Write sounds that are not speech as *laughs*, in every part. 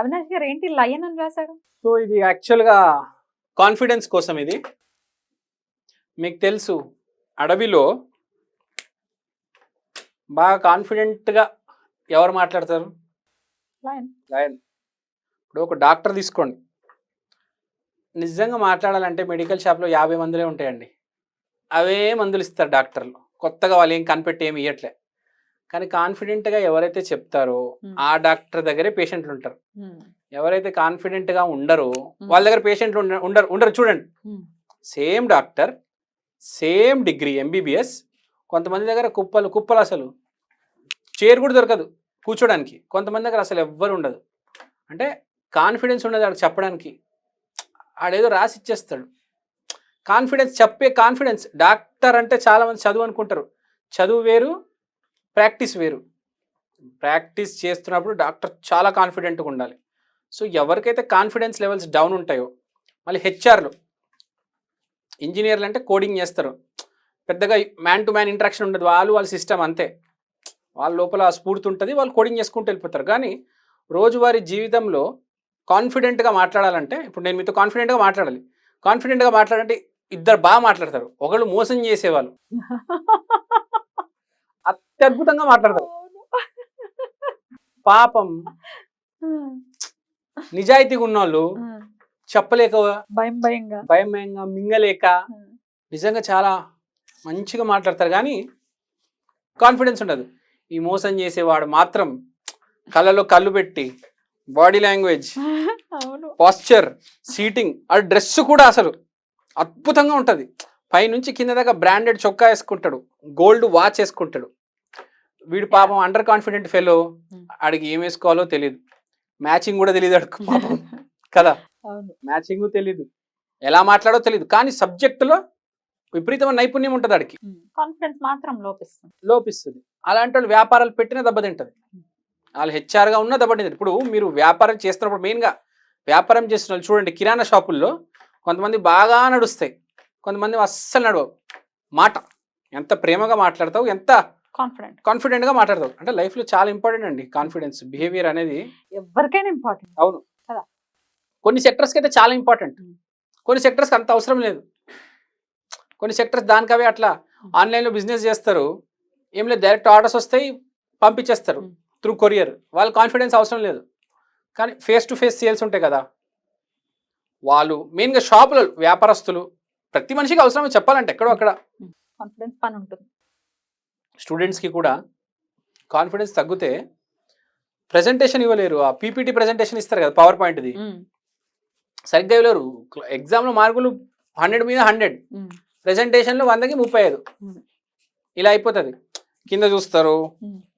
అవినాష్ గారు ఏంటి లయన్ అని రాశారు? సో ఇది యాక్చువల్గా కాన్ఫిడెన్స్ కోసం ఇది. మీకు తెలుసు అడవిలో బాగా కాన్ఫిడెంట్గా ఎవరు మాట్లాడతారు? లయన్. లయన్. ఇప్పుడు ఒక డాక్టర్ తీసుకోండి. నిజంగా మాట్లాడాలంటే మెడికల్ షాప్లో యాభై మందులే ఉంటాయండి. అవే మందులు ఇస్తారు డాక్టర్లు. కొత్తగా వాళ్ళు ఏం కనిపెట్టి ఏమి ఇవ్వట్లే కానీ కాన్ఫిడెంట్గా ఎవరైతే చెప్తారో. ఆ డాక్టర్ దగ్గరే పేషెంట్లు ఉంటారు ఎవరైతే కాన్ఫిడెంట్గా ఉండరో వాళ్ళ దగ్గర పేషెంట్లు ఉండ- ఉండరు ఉండరు. చూడండి. Same doctor same degree MBBS కొంతమంది దగ్గర కుప్పలు కుప్పలు అసలు. చైర్ కూడా దొరకదు కూర్చోడానికి. కొంతమంది దగ్గర అసలు ఎవ్వరు ఉండదు. అంటే కాన్ఫిడెన్స్ ఉండదు ఆడ చెప్పడానికి. ఆడేదో రాసి ఇచ్చేస్తాడు కాన్ఫిడెన్స్ చెప్పే కాన్ఫిడెన్స్. డాక్టర్ అంటే చాలామంది చదువు అనుకుంటారు. చదువు వేరు ప్రాక్టీస్ వేరు. ప్రాక్టీస్ చేస్తున్నప్పుడు డాక్టర్ చాలా కాన్ఫిడెంట్గా ఉండాలి. సో ఎవరికైతే కాన్ఫిడెన్స్ లెవెల్స్ డౌన్ ఉంటాయో మళ్ళీ హెచ్ఆర్లు ఇంజనీర్లు అంటే కోడింగ్ చేస్తారు. పెద్దగా మ్యాన్ టు మ్యాన్ ఇంటరాక్షన్ ఉండదు. వాళ్ళు వాళ్ళ సిస్టమ్ అంతే. వాళ్ళ లోపల ఆ స్ఫూర్తి ఉంటుంది. వాళ్ళు కోడింగ్ చేసుకుంటూ వెళ్ళిపోతారు. కానీ రోజువారీ జీవితంలో కాన్ఫిడెంట్గా మాట్లాడాలంటే ఇప్పుడు నేను మీతో కాన్ఫిడెంట్గా మాట్లాడాలి. కాన్ఫిడెంట్గా మాట్లాడాలంటే ఇద్దరు బాగా మాట్లాడతారు. ఒకళ్ళు మోసం చేసేవాళ్ళు. *laughs* అత్యద్భుతంగా మాట్లాడతారు పాపం నిజాయితీగా ఉన్నోళ్ళు చెప్పలేక భయం భయంగా. భయం భయంగా మింగలేక నిజంగా చాలా మంచిగా మాట్లాడతారు. కానీ కాన్ఫిడెన్స్ ఉండదు. ఈ మోసం చేసేవాడు మాత్రం కళ్ళలో కళ్ళు పెట్టి బాడీ లాంగ్వేజ్ పాస్చర్ సీటింగ్ ఆ డ్రెస్ కూడా అసలు అద్భుతంగా ఉంటుంది. పైనుంచి కింద దాకా బ్రాండెడ్ చొక్కా వేసుకుంటాడు. గోల్డ్ వాచ్ వేసుకుంటాడు. వీడు పాపం అండర్ కాన్ఫిడెంట్ ఫెలో ఆడికి ఏం వేసుకోవాలో తెలియదు మ్యాచింగ్ కూడా తెలియదు అడుగు పాపం. *laughs* కదా? మ్యాచింగ్ తెలియదు ఎలా మాట్లాడో తెలియదు కానీ సబ్జెక్టులో విపరీతమైన నైపుణ్యం ఉంటుంది ఆడికి. కాన్ఫిడెన్స్ మాత్రం లోపిస్తుంది. లోపిస్తుంది. అలాంటి వాళ్ళు వ్యాపారాలు పెట్టినా దెబ్బతింటది వాళ్ళు హెచ్ఆర్గా ఉన్నా దెబ్బతింటది ఇప్పుడు మీరు వ్యాపారం చేస్తున్నప్పుడు మెయిన్గా వ్యాపారం చేస్తున్న వాళ్ళు చూడండి కిరాణా షాపుల్లో కొంతమంది బాగా నడుస్తాయి. కొంతమంది అస్సలు నడవవు. మాట. ఎంత ప్రేమగా మాట్లాడతావు ఎంత కాన్ఫిడెంట్ కాన్ఫిడెంట్గా మాట్లాడతావు. అంటే లైఫ్లో చాలా ఇంపార్టెంట్ అండి కాన్ఫిడెన్స్ బిహేవియర్ అనేది. ఎవరికైనా ఇంపార్టెంట్. అవును. కదా. కొన్ని సెక్టర్స్కి అయితే చాలా ఇంపార్టెంట్. కొన్ని సెక్టర్స్కి అంత అవసరం లేదు. కొన్ని సెక్టర్స్ దానికవే అట్లా ఆన్లైన్లో బిజినెస్ చేస్తారు. ఏం లేదు డైరెక్ట్ ఆర్డర్స్ వస్తాయి పంపించేస్తారు. Through courier. వాళ్ళ కాన్ఫిడెన్స్ అవసరం లేదు. కానీ ఫేస్ టు ఫేస్ సేల్స్ ఉంటాయి కదా. వాళ్ళు మెయిన్గా షాపులు వ్యాపారస్తులు ప్రతి మనిషికి అవసరమే చెప్పాలంటే ఎక్కడో అక్కడ. కాన్ఫిడెన్స్ పని ఉంటుంది. స్టూడెంట్స్కి కూడా కాన్ఫిడెన్స్ తగ్గితే ప్రజెంటేషన్ ఇవ్వలేరు. ఆ పీపీటీ ప్రజెంటేషన్ ఇస్తారు కదా పవర్ పాయింట్ది సరిగ్గా ఇవ్వలేరు. ఎగ్జామ్లో మార్కులు హండ్రెడ్ మీద హండ్రెడ్. ప్రెజెంటేషన్లో వందకి ముప్పై ఐదు. ఇలా అయిపోతుంది. కింద చూస్తారు.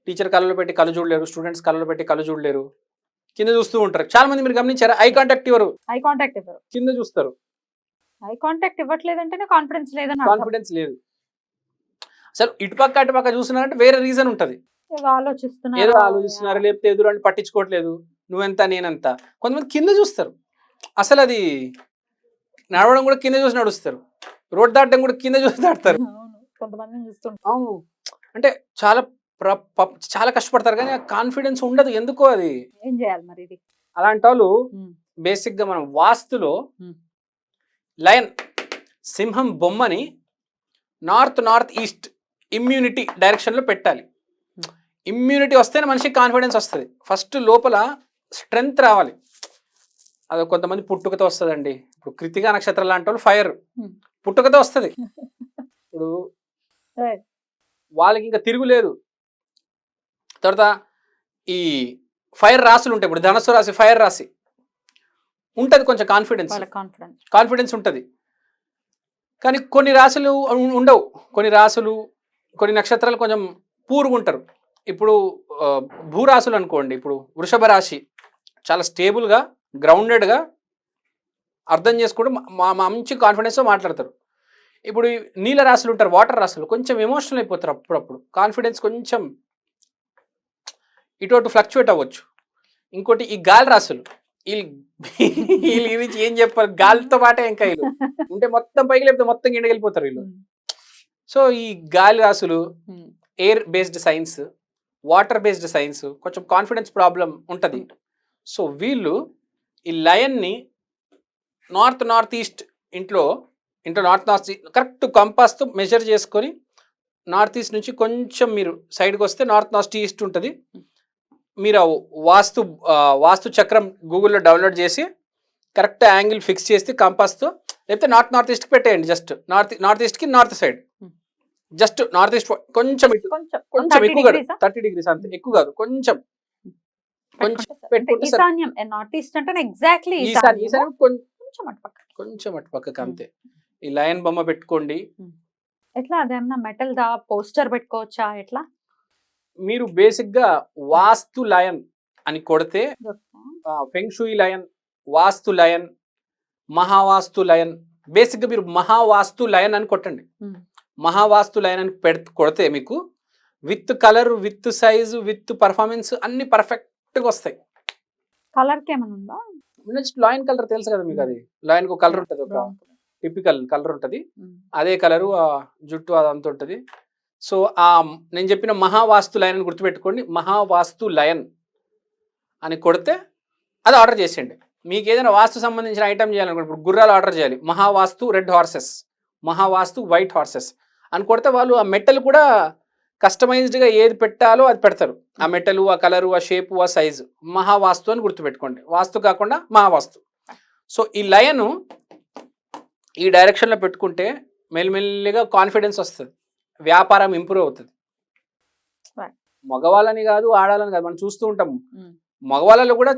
టీచర్ కళ్ళలో పెట్టి కళ్ళు చూడలేరు. స్టూడెంట్స్ కళ్ళలో పెట్టి కళ్ళు చూడలేరు. కింద చూస్తూ ఉంటారు. చాలా మంది మీరు గమనించారా? ఐ కాంటాక్ట్ ఇవ్వరు. ఐ కాంటాక్ట్ ఇవ్వరు. కింద చూస్తారు. ఐ కాంటాక్ట్ ఇవ్వట్లేదంటేనే కాన్ఫిడెన్స్ లేదని అర్థం. కాన్ఫిడెన్స్ లేదు. అసలు ఇటుపక్క అటుపక్క చూస్తున్నారంటే వేరే రీజన్ ఉంటుంది. ఏదో ఆలోచిస్తున్నారు. లేకపోతే ఎదురు అంటే పట్టించుకోవట్లేదు. నువ్వెంత నేనంత? కొంతమంది కింద చూస్తారు. అసలు అది నడవడం కూడా కింద చూసి నడుస్తారు. రోడ్ దాటడం కూడా కింద చూసి దాటుతారు. అవును అంటే చాలా చాలా కష్టపడతారు కానీ ఆ కాన్ఫిడెన్స్ ఉండదు. ఎందుకో అది? ఏం చేయాలి మరి ఇది? అలాంటి వాళ్ళు Hmm. బేసిక్గా మనం వాస్తులో. లయన్ సింహం బొమ్మని నార్త్ నార్త్ ఈస్ట్ ఇమ్యూనిటీ డైరెక్షన్లో పెట్టాలి. Hmm. ఇమ్యూనిటీ వస్తేనే మనిషికి కాన్ఫిడెన్స్ వస్తుంది. ఫస్ట్ లోపల స్ట్రెంగ్త్ రావాలి. అది కొంతమంది పుట్టుకతో వస్తుందండి. ఇప్పుడు కృతికా నక్షత్రం లాంటి వాళ్ళు ఫైర్ Hmm. పుట్టుకతో వస్తుంది. *laughs* ఇప్పుడు. వాళ్ళకి ఇంకా తిరుగులేదు తర్వాత ఈ ఫైర్ రాసులు ఉంటాయి. ఇప్పుడు ధనస్సు రాశి ఫైర్ రాశి. ఉంటుంది కొంచెం కాన్ఫిడెన్స్ కాన్ఫిడెన్స్ ఉంటుంది. కానీ కొన్ని రాశులు ఉం- ఉండవు. కొన్ని రాశులు కొన్ని నక్షత్రాలు కొంచెం పూరుగా ఉంటారు ఇప్పుడు భూరాశులు అనుకోండి ఇప్పుడు వృషభ రాశి చాలా స్టేబుల్గా గ్రౌండెడ్గా అర్థం చేసుకుంటూ మా మా మంచి కాన్ఫిడెన్స్తో మాట్లాడతారు. ఇప్పుడు నీళ్ళ రాశులు ఉంటారు వాటర్ రాశులు కొంచెం ఎమోషనల్ అయిపోతారు అప్పుడప్పుడు. కాన్ఫిడెన్స్ కొంచెం ఇటు అటు ఫ్లక్చువేట్ అవ్వచ్చు. ఇంకోటి ఈ గాలి రాశులు వీళ్ళు వీళ్ళు గురించి ఏం చెప్పారు గాలితో పాటే ఇంకా వీళ్ళు. ఉంటే మొత్తం పైకి లేకపోతే మొత్తం కిందకి వెళ్ళిపోతారు వీళ్ళు. సో ఈ గాలి రాసులు air based signs water based signs కొంచెం కాన్ఫిడెన్స్ ప్రాబ్లం ఉంటుంది. సో వీళ్ళు ఈ లయన్ని నార్త్ నార్త్ ఈస్ట్ ఇంట్లో ఇంట్లో నార్త్ నార్త్ కరెక్ట్ కంపాస్తో మెజర్ చేసుకొని నార్త్ ఈస్ట్ నుంచి కొంచెం మీరు సైడ్కి వస్తే నార్త్ నార్త్ ఈస్ట్ ఉంటుంది. మీరు వాస్తు వాస్తు చక్రం గూగుల్లో డౌన్లోడ్ చేసి కరెక్ట్ యాంగిల్ ఫిక్స్ చేస్తే కంపాస్తో లేకపోతే నార్త్ నార్త్ ఈస్ట్కి పెట్టేయండి just north north ఈస్ట్కి north side. Just north east కొంచెం కొంచెం. కొంచెం 30 ఎక్కువ కాదు? థర్టీ డిగ్రీస్ అంతే. ఎక్కువ కాదు. కొంచెం. కొంచెం అంటే. ఈశాన్యం. నార్త్ ఈస్ట్ అంటే ఎగ్జాక్ట్లీ ఈసారి ఈసారి కొం- కొంచెం అటు పక్క. కొంచెం అటు పక్కకి అంతే. ఈ లయన్ బొమ్మ పెట్టుకోండి. ఎట్లా? అదేమన్నా మెటల్ దా? పోస్టర్ పెట్టుకోవచ్చా? ఎట్లా? మీరు బేసిక్గా వాస్తు లయన్ అని కొడితే? Feng shui lion vastu lion Mahavastu lion. బేసిక్గా మీరు మహావాస్తు లయన్ అని కొట్టండి. మహావాస్తు లయన్ అని పెడ్ కొడితే మీకు with colour with size with performance అన్ని పర్ఫెక్ట్గా వస్తాయి. కలర్కి ఏమైనా ఉందా? నెక్స్ట్ లాయన్ కలర్ తెలుసు కదా మీకు అది. లాయన్కు కలర్ ఉంటుంది ఒక. టిపికల్ కలర్ ఉంటుంది. అదే కలరు ఆ జుట్టు అదంతా ఉంటుంది. సో ఆ నేను చెప్పిన మహావాస్తు లయన్ అని గుర్తుపెట్టుకోండి. మహావాస్తు లయన్ అని కొడితే అది ఆర్డర్ చేసేయండి. మీకు ఏదైనా వాస్తు సంబంధించిన ఐటమ్ చేయాలనుకోండి. ఇప్పుడు గుర్రాలు ఆర్డర్ చేయాలి. Mahavastu red horses. Mahavastu white horses. అని కొడితే వాళ్ళు ఆ మెటల్ కూడా కస్టమైజ్డ్గా ఏది పెట్టాలో అది పెడతారు. ఆ మెటల్ ఆ కలరు ఆ షేపు ఆ సైజు మహావాస్తు అని గుర్తుపెట్టుకోండి. వాస్తు కాకుండా మహావాస్తు. సో ఈ లయను ఈ డైరెక్షన్లో పెట్టుకుంటే మెల్లిమెల్లిగా కాన్ఫిడెన్స్ వస్తుంది. వ్యాపారం ఇంప్రూవ్ అవుతుంది. మగవాళ్ళని కాదు ఆడాలని కాదు మనం చూస్తూ ఉంటాం ఉమ్. మగవాళ్ళలో కూడా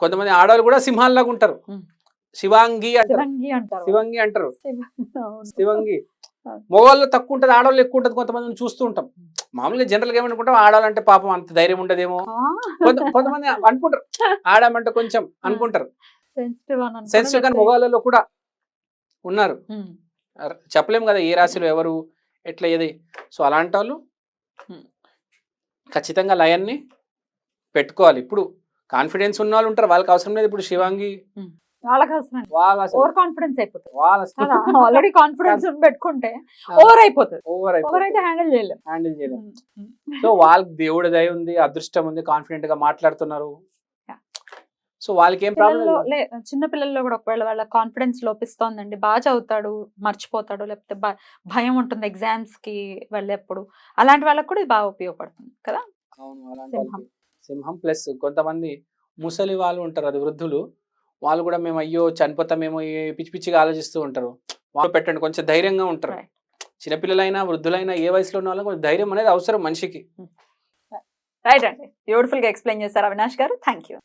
కొంతమంది ఆడవాళ్ళు కూడా సింహాల్లాగా ఉంటారు. ఉమ్. శివాంగి అంటారు. శివంగి అంటారు. శివంగి. మగవాళ్ళు తక్కువ ఉంటుంది ఆడవాళ్ళు ఎక్కువ ఉంటుంది కొంతమందిని చూస్తూ ఉంటాం. మామూలుగా జనరల్గా ఏమనుకుంటాం ఆడాలంటే పాపం అంత ధైర్యం ఉండదేమో. కొంతమంది అనుకుంటారు. ఆడామంటే కొంచెం అనుకుంటారు. సెన్సిటివ్ కానీ మగవాళ్ళలో కూడా ఉన్నారు. ఉమ్. అర్- చెప్పలేం కదా ఏ రాశిలో ఎవరు ఎట్లా ఏది. సో అలాంటి వాళ్ళు. ఖచ్చితంగా లయన్ని పెట్టుకోవాలి. ఇప్పుడు కాన్ఫిడెన్స్ ఉన్న వాళ్ళు ఉంటారు వాళ్ళకి అవసరం లేదు. ఇప్పుడు శివాంగి వాళ్ళ అసలు ఓవర్ కాన్ఫిడెన్స్ అయిపోతుంది. ఆల్రెడీ కాన్ఫిడెన్స్ *laughs* *laughs* పెట్టుకుంటే ఓవర్ అయిపోతుంది. ఓవర్ ఓవర్ అయితే హ్యాండిల్ చేయలేం. హ్యాండిల్ చేయలేదు ఉమ్. సో వాళ్ళకి దేవుడి దయ ఉంది అదృష్టం ఉంది కాన్ఫిడెంట్గా మాట్లాడుతున్నారు. సో వాళ్ళకి ఏం ప్రాబ్లం చిన్న పిల్లల్లో కూడా ఒకవేళ వాళ్ళ కాన్ఫిడెన్స్ లోపిస్తోందండి బాగా చదువుతాడు మర్చిపోతాడు లేకపోతే భయం ఉంటుంది ఎగ్జామ్స్కి వెళ్ళేప్పుడు. అలాంటి వాళ్ళకి కూడా ఇది బాగా ఉపయోగపడుతుంది కదా? అవును. సింహం. ప్లస్ కొంతమంది ముసలి వాళ్ళు ఉంటారు అది వృద్ధులు. వాళ్ళు కూడా మేము అయ్యో చనిపోతామేమో పిచ్చి పిచ్చిగా ఆలోచిస్తూ ఉంటారు. వాళ్ళు పెట్టండి కొంచెం ధైర్యంగా ఉంటారు. చిన్నపిల్లలైనా వృద్ధులైనా ఏ వయసులో ఉన్న వాళ్ళకి కొంచెం ధైర్యం అనేది అవసరం మనిషికి. రైట్ అండి బ్యూటిఫుల్గా ఎక్స్ప్లెయిన్ చేశారు అవినాష్ గారు. Thank you